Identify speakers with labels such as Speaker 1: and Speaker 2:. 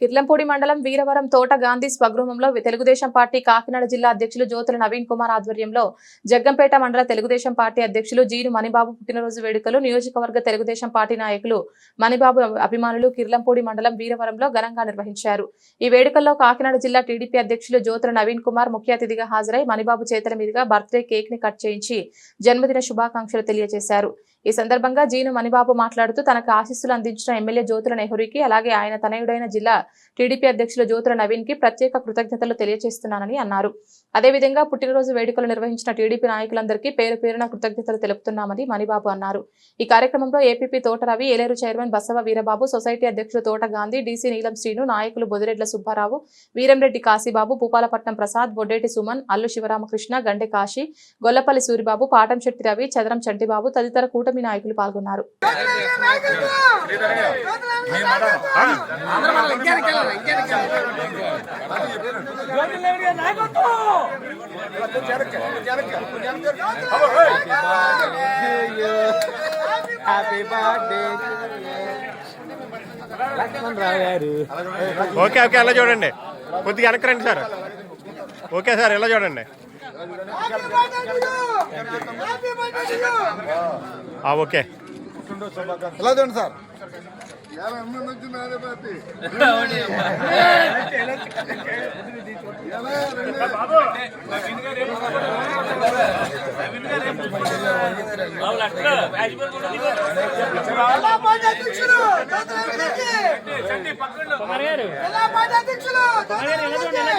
Speaker 1: కిర్లంపూడి మండలం వీరవరం తోట గాంధీ స్వగృహంలో తెలుగుదేశం పార్టీ కాకినాడ జిల్లా అధ్యక్షులు జ్యోతుల నవీన్ కుమార్ ఆధ్వర్యంలో జగ్గంపేట మండల తెలుగుదేశం పార్టీ అధ్యక్షులు జీను మణిబాబు పుట్టినరోజు వేడుకలు నియోజకవర్గ తెలుగుదేశం పార్టీ నాయకులు మణిబాబు అభిమానులు కిర్లంపూడి మండలం వీరవరంలో ఘనంగా నిర్వహించారు. ఈ వేడుకల్లో కాకినాడ జిల్లా టీడీపీ అధ్యక్షులు జ్యోతుల నవీన్ కుమార్ ముఖ్య అతిథిగా హాజరై మణిబాబు చేతుల మీదుగా బర్త్డే కేక్ని కట్ చేయించి జన్మదిన శుభాకాంక్షలు తెలియజేశారు. ఈ సందర్భంగా జీను మణిబాబు మాట్లాడుతూ తనకు ఆశీస్సులు అందించిన ఎమ్మెల్యే జ్యోతుల నెహ్రూకి అలాగే ఆయన తనయుడైన జిల్లా టీడీపీ అధ్యక్షులు జ్యోతుల నవీన్కి ప్రత్యేక కృతజ్ఞతలు తెలియజేస్తున్నానని అన్నారు. అదేవిధంగా పుట్టినరోజు వేడుకలు నిర్వహించిన టీడీపీ నాయకులందరికీ పేరు పేరున కృతజ్ఞతలు తెలుపుతున్నామని మణిబాబు అన్నారు. ఈ కార్యక్రమంలో APP Thota Ravi Yeleru chairman Basava Veerababu society అధ్యక్షులు తోట గాంధీ డీసీ నీలం శ్రీను నాయకులు బొదిరెడ్ల సుబ్బారావు వీరంరెడ్డి కాశీబాబు భూపాలపట్నం ప్రసాద్ బొడ్డేటి సుమన్ అల్లు శివరామకృష్ణ గండె కాశీ గొల్లపల్లి సూరిబాబు పాటంశెట్టి రవి చదరం చంటిబాబు తదితర కూటమి నాయకులు పాల్గొన్నారు.
Speaker 2: హ్యాపీ బర్త్డే లక్ష్మణ్ రావు గారు
Speaker 3: ఓకే ఓకే ఎలా చూడండి. కొద్దిగా వెనక్కి రండి సార్. ఓకే సార్ ఎలా చూడండి. ఆ, ఓకే.
Speaker 4: ఎలా చూడండి సార్.
Speaker 5: ఎలా జ్యోతుల రెడ్డి ఎలా పార్టీ. అధ్యక్షులు. రెడ్డి